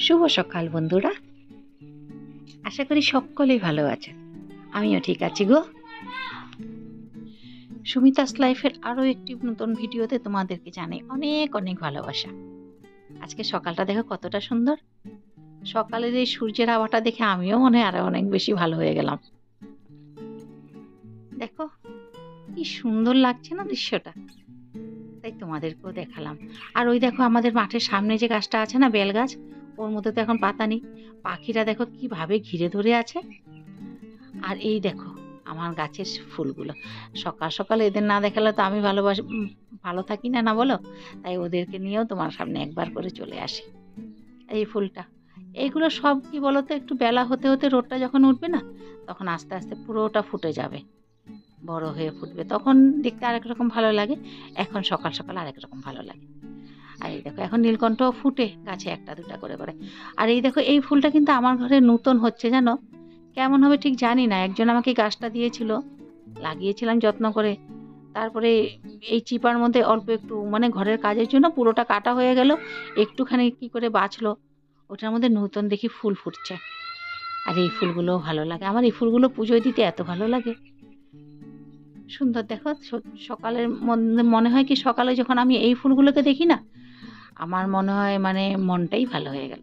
শুভ সকাল বন্ধুরা। আশা করি সকলেই ভালো আছে আমিও ঠিক আছি গো। সুমিতাস লাইফের আরও একটি নতুন ভিডিওতে তোমাদেরকে জানাই অনেক অনেক ভালোবাসা। আজকে সকালটা দেখো কতটা সুন্দর। সকালের এই সূর্যের হাওয়াটা দেখে আমিও মনে হয় আরও অনেক বেশি ভালো হয়ে গেলাম। দেখো, কি সুন্দর লাগছে না দৃশ্যটা। তাই তোমাদেরকেও দেখালাম। আর ওই দেখো আমাদের মাঠের সামনে যে গাছটা আছে না, বেল গাছ ওর মধ্যে তো এখন পাতা নেই। পাখিরা দেখো কীভাবে ঘিরে ধরে আছে। আর এই দেখো, আমার গাছের ফুলগুলো। সকাল সকাল এদের না দেখালে তো আমি ভালোবাসি ভালো থাকি না না বলো? তাই ওদেরকে নিয়েও তোমার সামনে একবার করে চলে আসি। এই ফুলটা। এইগুলো সব কি বলো তো একটু বেলা হতে হতে রোদটা যখন উঠবে না, তখন আস্তে আস্তে পুরোটা ফুটে যাবে। বড় হয়ে ফুটবে। তখন দেখতে আরেক রকম ভালো লাগে, এখন সকাল সকাল আরেক রকম ভালো লাগে। আর এই দেখো, এখন নীলকণ্ঠ ফুটে, গাছে একটা, দুটা করে করে। আর এই দেখো, এই ফুলটা কিন্তু আমার ঘরে নূতন হচ্ছে, জানো? কেমন হবে ঠিক জানি না, একজন আমাকে গাছটা দিয়েছিল, লাগিয়েছিলাম যত্ন করে। তারপরে এই চিপার মধ্যে অল্প একটু মানে ঘরের কাজের জন্য পুরোটা কাটা হয়ে গেল, একটুখানি কি করে বাঁচলো, ওটার মধ্যে নূতন দেখি ফুল ফুটছে। আর এই ফুলগুলোও ভালো লাগে, আমার এই ফুলগুলো পুজোয় দিতে এত ভালো লাগে। সুন্দর দেখো সকালের মনে হয় কি সকালে যখন আমি এই ফুলগুলোকে দেখি না আমার মনে হয় মানে মনটাই ভালো হয়ে গেল।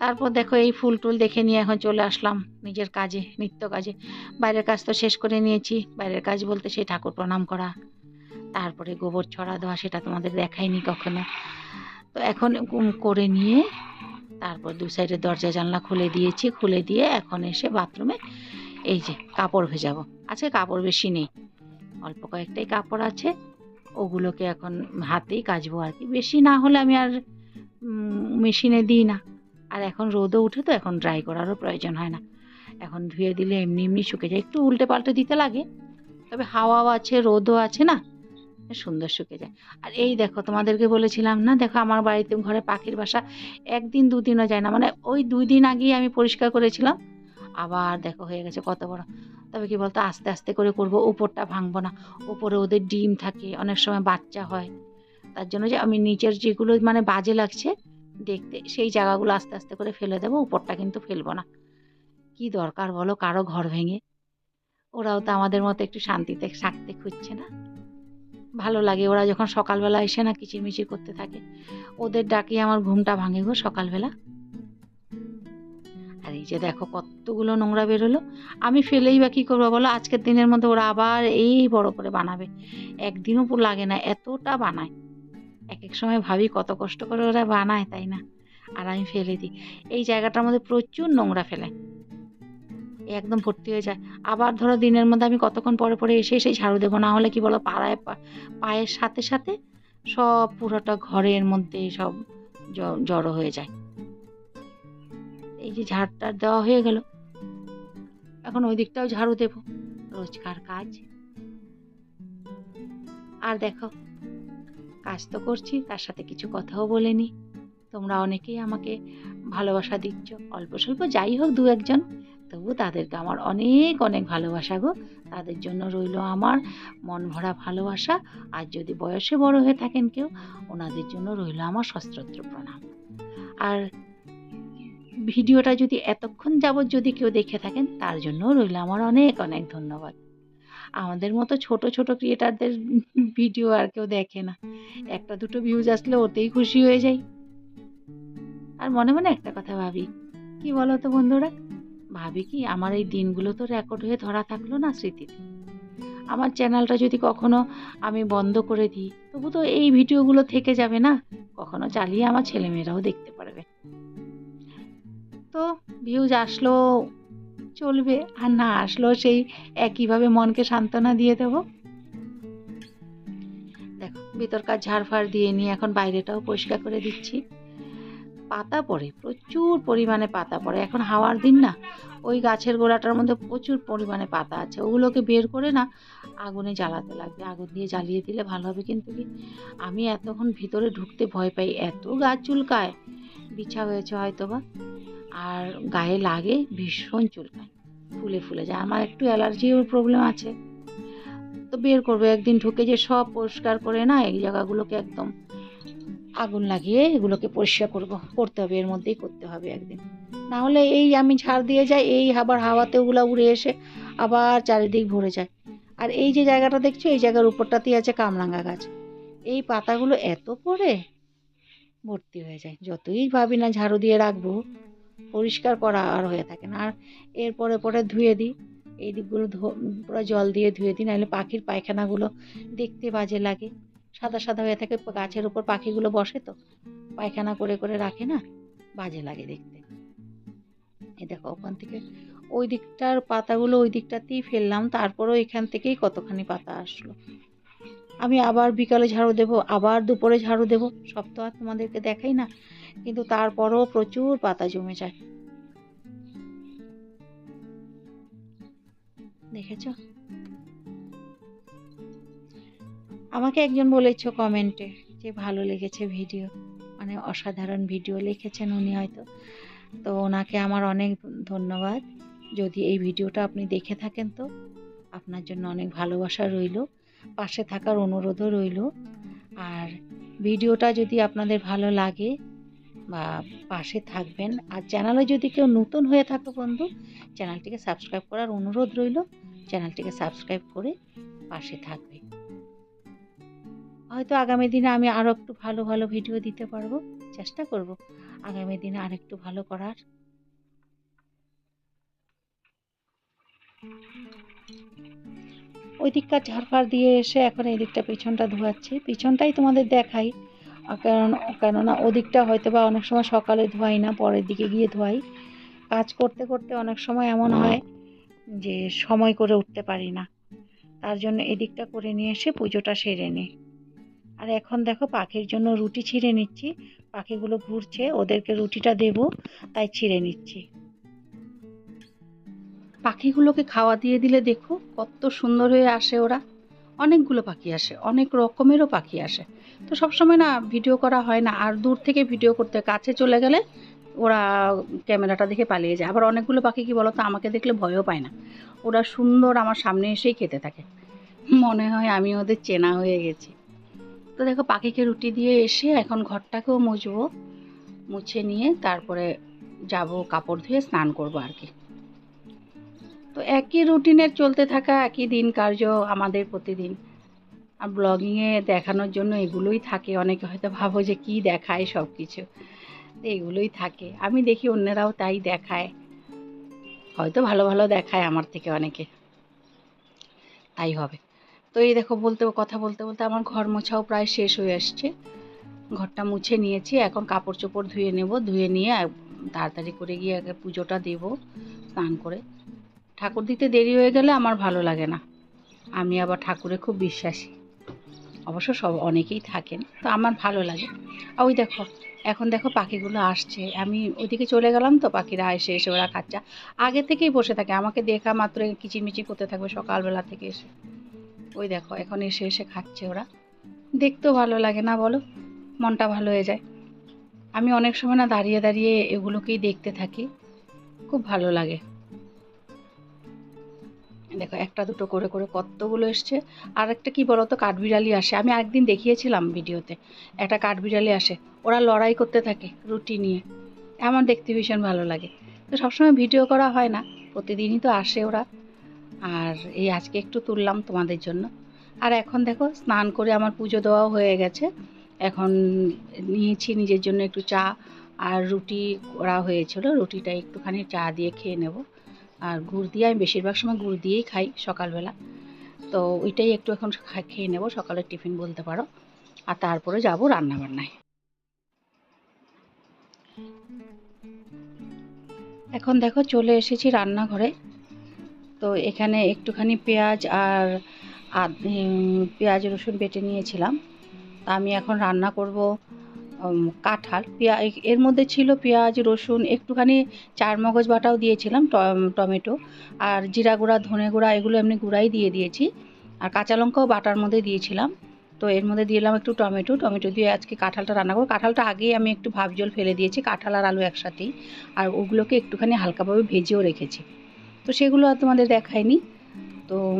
তারপর দেখো এই ফুল টুল দেখে নিয়ে এখন চলে আসলাম নিজের কাজে, নিত্য কাজে। বাইরের কাজ তো শেষ করে নিয়েছি, বাইরের কাজ বলতে সেই ঠাকুর প্রণাম করা। তারপরে গোবর ছড়া দেওয়া, সেটা তোমাদের দেখাইনি কখনো। তো এখন করে নিয়ে তারপর দু সাইডে দরজা জানলা খুলে দিয়েছি, খুলে দিয়ে এখন এসে বাথরুমে এই যে কাপড় ভেজাবো। আজকে কাপড় বেশি নেই, অল্প কয়েকটাই কাপড় আছে। ওগুলোকে এখন হাতেই কাচবো আর কি। বেশি না হলে আমি আর মেশিনে দিই না। আর এখন রোদও উঠে তো, এখন ড্রাই করারও প্রয়োজন হয় না। এখন ধুয়ে দিলে এমনি এমনি শুকে যায়। একটু উল্টে পাল্টে দিতে লাগে, তবে হাওয়াও আছে, রোদও আছে না, সুন্দর শুকে যায়। আর এই দেখো, তোমাদেরকে বলেছিলাম না, দেখো আমার বাড়িতে ঘরে পাখির বাসা একদিন দুদিনও যায় না। মানে ওই দুই দিন আগেই আমি পরিষ্কার করেছিলাম। আবার দেখো হয়ে গেছে কত বড়। তবে কি বলতো, আস্তে আস্তে করে করব, উপরটা ভাঙবো না। উপরে ওদের ডিম থাকে, অনেক সময় বাচ্চা হয়। তার জন্য যে আমি নিচের যেগুলো মানে বাজে লাগছে, দেখতে সেই জায়গাগুলো আস্তে আস্তে করে ফেলে দেবো, উপরটা কিন্তু ফেলব না। কি দরকার বলো, কারও ঘর ভেঙে? ওরাও তো আমাদের মতো একটু শান্তিতে থাকতে খুঁজছে না। ভালো লাগে, ওরা যখন সকালবেলা এসে না কিচিরমিচির করতে থাকে, ওদের ডাকি আমার ঘুমটা ভাঙে গো সকালবেলা। আর এই যে দেখো কতগুলো নোংরা বেরোলো আমি ফেলেই বা কী করব বলো? আজকের দিনের মধ্যে ওরা আবার এই বড় করে বানাবে। একদিনও লাগে না, এতটা বানায়। এক এক সময় ভাবি কত কষ্ট করে ওরা বানায়, তাই না? আর আমি ফেলে দিই। এই জায়গাটার মধ্যে প্রচুর নোংরা ফেলে। একদম ভর্তি হয়ে যায়। আবার ধরো দিনের মধ্যে আমি কতক্ষণ পরে পরে এসে সেই ঝাড়ু দেবো। না হলে কি বলো, পাড়ায় পায়ের সাথে সাথে সব পুরোটা ঘরের মধ্যে সব জড়ো হয়ে যায়। এই যে ঝাড়টা দেওয়া হয়ে গেল। এখন ওই দিকটাও ঝাড়ু দেবো। রোজকার কাজ। আর দেখো, কাজ তো করছি, তার সাথে কিছু কথাও বলে নি তোমরা অনেকেই আমাকে ভালোবাসা দিচ্ছ। অল্প স্বল্প যাই হোক, দু একজন। তবু তাদেরকে আমার অনেক অনেক ভালোবাসা গো। তাদের জন্য রইল আমার মন ভরা ভালোবাসা। আর যদি বয়সে বড় হয়ে থাকেন কেউ, ওনাদের জন্য রইল আমার সশ্রদ্ধ প্রণাম। আর ভিডিওটা যদি এতক্ষণ যাবৎ যদি কেউ দেখে থাকেন, তার জন্য রইল আমার অনেক অনেক ধন্যবাদ। আমাদের মতো ছোট ছোট ক্রিয়েটারদের ভিডিও আর কেউ দেখে না। একটা দুটো ভিউজ আসলে ওতেই খুশি হয়ে যাই। আর মনে মনে একটা কথা ভাবি, কি বলো তো বন্ধুরা? ভাবি কি, আমার এই দিনগুলো তো রেকর্ড হয়ে ধরা থাকল না স্মৃতিতে। আমার চ্যানেলটা যদি কখনো আমি বন্ধ করে দিই, তবু তো এই ভিডিওগুলো থেকে যাবে না। কখনো চালিয়ে আমার ছেলেমেয়েরাও দেখতে পারবে। তো ভিউজ আসলো, চলবে। আর না আসলো, সেই একইভাবে মনকে সান্ত্বনা দিয়ে দেবো। দেখো ভিতরকার ঝাড়ফাড় দিয়ে নিয়ে এখন বাইরেটাও পরিষ্কার করে দিচ্ছি। পাতা পড়ে, প্রচুর পরিমাণে পাতা পড়ে। এখন হাওয়ার দিন না, ওই গাছের গোড়াটার মধ্যে প্রচুর পরিমাণে পাতা আছে। ওগুলোকে বের করে না, আগুনে জ্বালাতে লাগবে। আগুন দিয়ে জ্বালিয়ে দিলে ভালো হবে কিন্তু কি? আমি এতক্ষণ ভিতরে ঢুকতে ভয় পাই। এত গাছ চুলকায়। বিছা হয়েছে হয়তো বা আর গায়ে লাগে ভীষণ চুলকায় ফুলে ফুলে যায়। আমার একটু অ্যালার্জির প্রবলেম আছে। তো বের করব। একদিন ঢুকে যে সব পরিষ্কার করে না, এই জায়গাগুলোকে একদম আগুন লাগিয়ে এগুলোকে পরিষ্কার করব। করতে হবে, এর মধ্যেই করতে হবে একদিন। না হলে এই আমি ঝাড় দিয়ে যাই, এই আবার হাওয়াতে ওগুলো উড়ে এসে আবার চারিদিক ভরে যায়। আর এই যে জায়গাটা দেখছ, এই জায়গার উপরটাতেই আছে কামরাঙ্গা গাছ। এই পাতাগুলো এত পড়ে। ভর্তি হয়ে যায়। যতই ভাবি না ঝাড়ু দিয়ে রাখব, পরিষ্কার করা আর হয়ে থাকে না। আর এরপরে পরে ধুয়ে দিই। এই দিকগুলো পুরো জল দিয়ে ধুয়ে দিই, নাহলে পাখির পায়খানাগুলো দেখতে বাজে লাগে। সাদা সাদা হয়ে থাকে, গাছের উপর পাখিগুলো বসে তো। পায়খানা করে করে রাখে না, বাজে লাগে দেখতে। এই দেখো, ওখান থেকে ওই দিকটার পাতাগুলো ওই দিকটাতেই ফেললাম। তারপরেও এখান থেকেই কতখানি পাতা আসলো। আমি আবার বিকালে ঝাড়ু দেব, আবার দুপুরে ঝাড়ু দেব। সব তো আর তোমাদেরকে দেখাই না, কিন্তু তারপরও প্রচুর পাতা জমে যায়। দেখেছ? আমাকে একজন বলেছ কমেন্টে যে ভালো লেগেছে ভিডিও মানে অসাধারণ ভিডিও লিখেছেন উনি হয়তো। তো ওনাকে আমার অনেক ধন্যবাদ। যদি এই ভিডিওটা আপনি দেখে থাকেন তো, আপনার জন্য অনেক ভালোবাসা রইল। পাশে থাকার অনুরোধও রইল। আর ভিডিওটা যদি আপনাদের ভালো লাগে বা পাশে থাকবেন, আর চ্যানেলে যদি কেউ নতুন হয়ে থাকো বন্ধু, চ্যানেলটিকে সাবস্ক্রাইব করার অনুরোধ রইল। চ্যানেলটিকে সাবস্ক্রাইব করে পাশে থাকবে। হয়তো আগামী দিনে আমি আরও একটু ভালো ভালো ভিডিও দিতে পারব, চেষ্টা করব আগামী দিনে আর একটু ভালো করার। ওই দিককার ঝাড়ফাড় দিয়ে এসে এখন এই দিকটা পিছনটা ধোয়াচ্ছি। পিছনটাই তোমাদের দেখাই। কারণ, কেননা ওদিকটা হয়তো বা অনেক সময় সকালে ধোয়াই না, পরের দিকে গিয়ে ধোয়াই। কাজ করতে করতে অনেক সময় এমন হয় যে সময় করে উঠতে পারি না। তার জন্য এদিকটা করে নিয়ে এসে পুজোটা সেরে নিই। আর এখন দেখো পাখির জন্য রুটি ছিঁড়ে নিচ্ছি। পাখিগুলো ঘুরছে, ওদেরকে রুটিটা দেব, তাই ছিঁড়ে নিচ্ছি। পাখিগুলোকে খাওয়া দিয়ে দিলে দেখো কত সুন্দর হয়ে আসে ওরা। অনেকগুলো পাখি আসে, অনেক রকমেরও পাখি আসে। তো সবসময় না ভিডিও করা হয় না, আর দূর থেকে ভিডিও করতে কাছে চলে গেলে ওরা ক্যামেরাটা দেখে পালিয়ে যায়। আবার অনেকগুলো পাখি কি বলতো, আমাকে দেখলে ভয়ও পায় না। ওরা সুন্দর আমার সামনে এসেই খেতে থাকে। মনে হয় আমি ওদের চেনা হয়ে গেছি। তো দেখো পাখিকে রুটি দিয়ে এসে এখন ঘরটাকেও মুছবো, মুছে নিয়ে তারপরে যাব কাপড় ধুয়ে স্নান করব আর কি। তো একই রুটিনের চলতে থাকা একই দিন কার্য আমাদের প্রতিদিন। আর ব্লগিংয়ে দেখানোর জন্য এগুলোই থাকে। অনেকে হয়তো ভাবো যে কী দেখায় সব কিছু এগুলোই থাকে। আমি দেখি অন্যরাও তাই দেখায়। হয়তো ভালো ভালো দেখায় আমার থেকে অনেকে। তাই হবে। তো এই দেখো বলতে, কথা বলতে বলতে আমার ঘর মোছাও প্রায় শেষ হয়ে আসছে। ঘরটা মুছে নিয়েছি। এখন কাপড় চোপড় ধুয়ে নেব। ধুয়ে নিয়ে তাড়াতাড়ি করে গিয়ে আগে পুজোটা দেব, স্নান করে। ঠাকুর দিতে দেরি হয়ে গেলে আমার ভালো লাগে না। আমি আবার ঠাকুরে খুব বিশ্বাসী। অবশ্য সব অনেকেই থাকেন, তো আমার ভালো লাগে। আর ওই দেখো, এখন দেখো পাখিগুলো আসছে। আমি ওইদিকে চলে গেলাম তো, পাখিরা এসে এসে ওরা খাচ্ছে। আগে থেকেই বসে থাকে, আমাকে দেখা মাত্র কিচিরমিচির করতে থাকবে সকালবেলা থেকে এসে। ওই দেখো, এখন এসে এসে খাচ্ছে ওরা। দেখতেও ভালো লাগে না, বলো? মনটা ভালো হয়ে যায়। আমি অনেক সময় না দাঁড়িয়ে দাঁড়িয়ে এগুলোকেই দেখতে থাকি। খুব ভালো লাগে। দেখো, একটা দুটো করে করে কতগুলো এসছে? আর একটা কী বলতো, কাঠবিড়ালি আসে। আমি একদিন দেখিয়েছিলাম ভিডিওতে, একটা কাঠবিড়ালি আসে। ওরা লড়াই করতে থাকে রুটি নিয়ে। আমার দেখতে ভীষণ ভালো লাগে। তো সবসময় ভিডিও করা হয় না, প্রতিদিনই তো আসে ওরা। আর এই আজকে একটু তুললাম তোমাদের জন্য। আর এখন দেখো, স্নান করে আমার পুজো দেওয়াও হয়ে গেছে। এখন নিয়েছি নিজের জন্য একটু চা আর রুটি করা হয়েছিল। রুটিটা একটুখানি চা দিয়ে খেয়ে নেব। আর গুড় দিয়ে আমি বেশিরভাগ সময় গুড় দিয়েই খাই সকালবেলা। তো ওইটাই একটু এখন খেয়ে নেব, সকালের টিফিন বলতে পারো। আর তারপরে যাব রান্নাবান্নায়। এখন দেখো চলে এসেছি রান্নাঘরে। তো এখানে একটুখানি পেঁয়াজ আর পেঁয়াজ রসুন বেটে নিয়েছিলাম। তা আমি এখন রান্না করব কাঁঠাল। পেঁয়া এর মধ্যে ছিল পেঁয়াজ, রসুন, একটুখানি চার মগজ বাটাও দিয়েছিলাম টম- টমেটো। আর জিরা গুঁড়া, ধনে গুঁড়া এগুলো এমনি গুঁড়াই দিয়ে দিয়েছি। আর কাঁচা লঙ্কাও বাটার মধ্যে দিয়েছিলাম। তো এর মধ্যে দিলাম একটু টমেটো। টমেটো দিয়ে আজকে কাঁঠালটা রান্না করব। কাঁঠালটা আগেই আমি একটু ভাব জল ফেলে দিয়েছি, কাঁঠাল আর আলু একসাথেই। আর ওগুলোকে একটুখানি হালকাভাবে ভেজেও রেখেছি। তো সেগুলো আর তোমাদের দেখাইনি। তো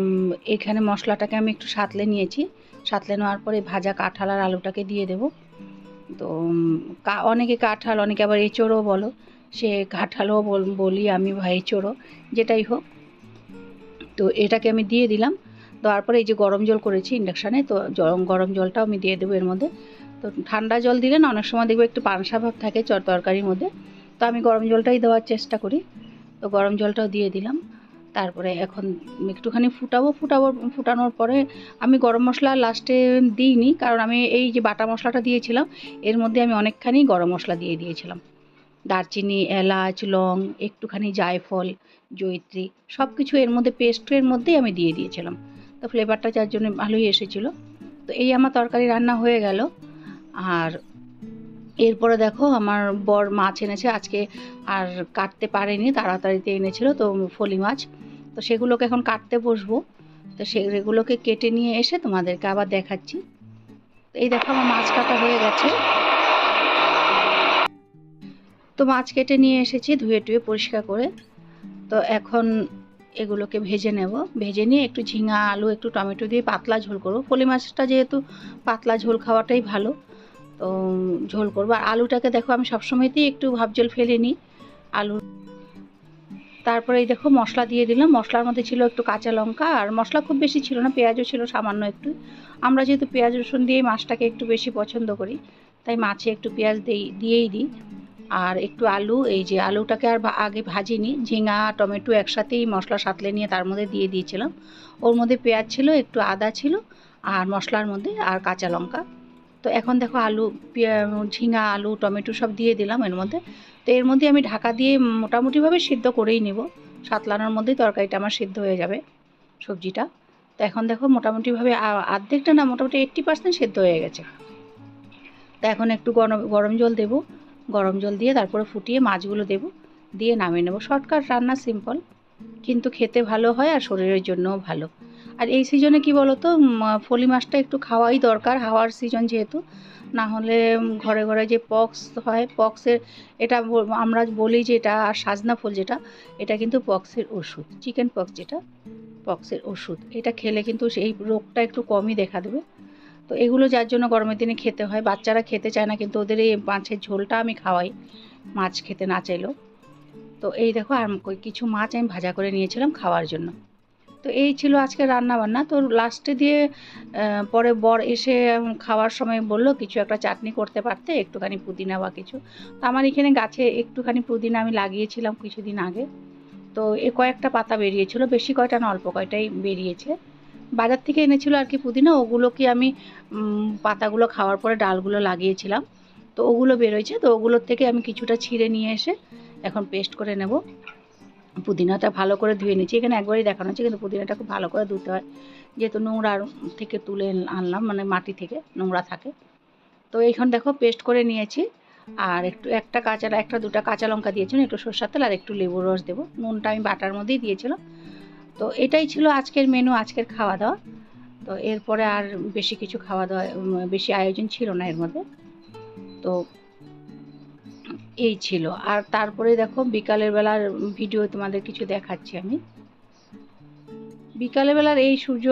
এখানে মশলাটাকে আমি একটু সাঁতলে নিয়েছি। সাঁতলে নেওয়ার পরে ভাজা কাঁঠাল আর আলুটাকে দিয়ে দেবো। তো অনেকে কাঁঠাল, অনেকে আবার এঁচোড়ও বলো। সে কাঁঠালও বল- আমি বা এঁচোড়ও, যেটাই হোক। তো এটাকে আমি দিয়ে দিলাম। দেওয়ার পরে এই যে গরম জল করেছি ইন্ডাকশানে, তো গরম জলটাও আমি দিয়ে দেবো এর মধ্যে। তো ঠান্ডা জল দিলে না, অনেক সময় দেখব একটু পানসা ভাব থাকে তরকারির মধ্যে। তো আমি গরম জলটাই দেওয়ার চেষ্টা করি। তো গরম জলটাও দিয়ে দিলাম। তারপরে এখন একটুখানি ফুটাবো ফুটাবো, ফুটানোর পরে আমি গরম মশলা লাস্টে দিইনি, কারণ আমি এই যে বাটা মশলাটা দিয়েছিলাম, এর মধ্যে আমি অনেকখানি গরম মশলা দিয়ে দিয়েছিলাম। দারচিনি, এলাচ, লং, একটুখানি জায়ফল, জয়িত্রী সব কিছু এর মধ্যে পেস্টের মধ্যেই আমি দিয়ে দিয়েছিলাম। তো ফ্লেভারটা যার জন্য ভালোই এসেছিল। তো এই আমার তরকারি রান্না হয়ে গেল। আর এরপরে দেখো আমার বর মাছ এনেছে, আজকে আর কাটতে পারেনি, তাড়াতাড়িতে এনেছিল, তো ফলি মাছ। তো সেগুলোকে এখন কাটতে বসবো। তো সেগুলোকে কেটে নিয়ে এসে তোমাদেরকে আবার দেখাচ্ছি। এই দেখো আমার মাছ কাটা হয়ে গেছে। তো মাছ কেটে নিয়ে এসেছি ধুয়ে টুয়ে পরিষ্কার করে। তো এখন এগুলোকে ভেজে নেব। ভেজে নিয়ে একটু ঝিঙা, আলু, একটু টমেটো দিয়ে পাতলা ঝোল করব। পলি মাছটা যেহেতু পাতলা ঝোল খাওয়াটাই ভালো, তো ঝোল করব। আর আলুটাকে দেখো আমি সবসময়তেই একটু ভাব জল ফেলে নিই। আলু তারপরে এই দেখো মশলা দিয়ে দিলাম। মশলার মধ্যে ছিল একটু কাঁচা লঙ্কা, আর মশলা খুব বেশি ছিল না, পেঁয়াজও ছিল সামান্য একটু। আমরা যেহেতু পেঁয়াজ, রসুন দিয়েই মাছটাকে একটু বেশি পছন্দ করি, তাই মাছে একটু পেঁয়াজ দিই, দিয়েই দিই। আর একটু আলু, এই যে আলুটাকে আর আগে ভাজিনি, ঝিঙা, টমেটো একসাথেই মশলা সাতলে নিয়ে তার মধ্যে দিয়ে দিয়েছিলাম। ওর মধ্যে পেঁয়াজ ছিল, একটু আদা ছিল, আর মশলার মধ্যে আর কাঁচা লঙ্কা। তো এখন দেখো আলু ঝিঙা, আলু, টমেটো সব দিয়ে দিলাম এর মধ্যে। তো এর মধ্যে আমি ঢাকা দিয়ে মোটামুটিভাবে সিদ্ধ করেই নেব। সাতলানোর মধ্যেই তরকারিটা আমার সিদ্ধ হয়ে যাবে সবজিটা। তো এখন দেখো মোটামুটিভাবে আর্ধেকটা না মোটামুটি এইট্টি পার্সেন্ট সিদ্ধ হয়ে গেছে। তো এখন একটু গরম গরম জল দেবো। গরম জল দিয়ে তারপরে ফুটিয়ে মাছগুলো দেবো। দিয়ে নামিয়ে নেব। শর্টকাট রান্না সিম্পল কিন্তু খেতে ভালো হয় আর শরীরের জন্যও ভালো। আর এই সিজনে কি বলো তো ফলি মাছটা একটু খাওয়াই দরকার, হাওয়ার সিজন যেহেতু। না হলে ঘরে ঘরে যে পক্স হয় পক্সের এটা আমরা বলি যে এটা আর সাজনা ফুল যেটা, এটা কিন্তু পক্সের ওষুধ। চিকেন পক্স যেটা পক্সের ওষুধ। এটা খেলে কিন্তু সেই রোগটা একটু কমই দেখা দেবে। তো এগুলো যার জন্য গরমের দিনে খেতে হয়। বাচ্চারা খেতে চায় না, কিন্তু ওদের এই মাছের ঝোলটা আমি খাওয়াই, মাছ খেতে না চাইলেও। তো এই দেখো, আর কিছু মাছ আমি ভাজা করে নিয়েছিলাম খাওয়ার জন্য। তো এই ছিল আজকে রান্না বান্না তো লাস্টে দিয়ে পরে বর এসে খাওয়ার সময় বলল, কিছু একটা চাটনি করতে পারতে? একটুখানি পুদিনা বা কিছু। তো আমার এখানে গাছে একটুখানি পুদিনা আমি লাগিয়েছিলাম কিছুদিন আগে। তো এ কয়েকটা পাতা বেরিয়েছিল, বেশি কয়টা না, অল্প কয়টাই বেরিয়েছে। বাজার থেকে এনেছিল আর কি পুদিনা ওগুলোকে আমি পাতাগুলো খাওয়ার পরে ডালগুলো লাগিয়েছিলাম। তো ওগুলো বেরোয়ছে, তো ওগুলোর থেকে আমি কিছুটা ছিঁড়ে নিয়ে এসে এখন পেস্ট করে নেব। পুদিনাটা ভালো করে ধুয়ে নিচ্ছি। এখানে একবারই দেখানো হচ্ছে, কিন্তু পুদিনাটা খুব ভালো করে ধুতে হয়। যেহেতু নোংরা থেকে তুলে আনলাম মানে মাটি থেকে, নোংরা থাকে। তো এইখানে দেখো, পেস্ট করে নিয়েছি। আর একটু, একটা কাঁচা, একটা, দুটা কাঁচা লঙ্কা দিয়েছিলাম, একটু সর্ষার তেল আর একটু লেবুর রস দেবো। নুনটা আমি বাটার মধ্যেই দিয়েছিলাম। তো এটাই ছিল আজকের মেনু, আজকের খাওয়া দাওয়া। তো এরপরে আর বেশি কিছু খাওয়া দাওয়া বেশি আয়োজন ছিল না এর মধ্যে। তো এই ছিল। আর তারপরে দেখো বিকালের বেলার ভিডিও তোমাদের কিছু দেখাচ্ছি আমি। বিকালের বেলার এই সূর্য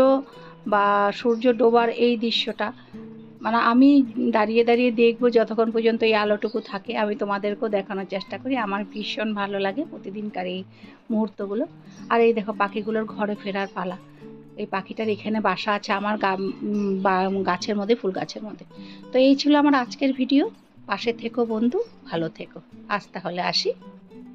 বা সূর্য ডোবার এই দৃশ্যটা মানে আমি দাঁড়িয়ে দাঁড়িয়ে দেখব যতক্ষণ পর্যন্ত এই আলোটুকু থাকে, আমি তোমাদেরকেও দেখানোর চেষ্টা করি। আমার ভীষণ ভালো লাগে প্রতিদিনকার এই মুহূর্তগুলো। আর এই দেখো পাখিগুলোর ঘরে ফেরার পালা। এই পাখিটার এখানে বাসা আছে আমার গাছের মধ্যে, ফুল গাছের মধ্যে। তো এই ছিল আমার আজকের ভিডিও। পাশে থেকো বন্ধু ভালো থেকো। আজ তাহলে আসি।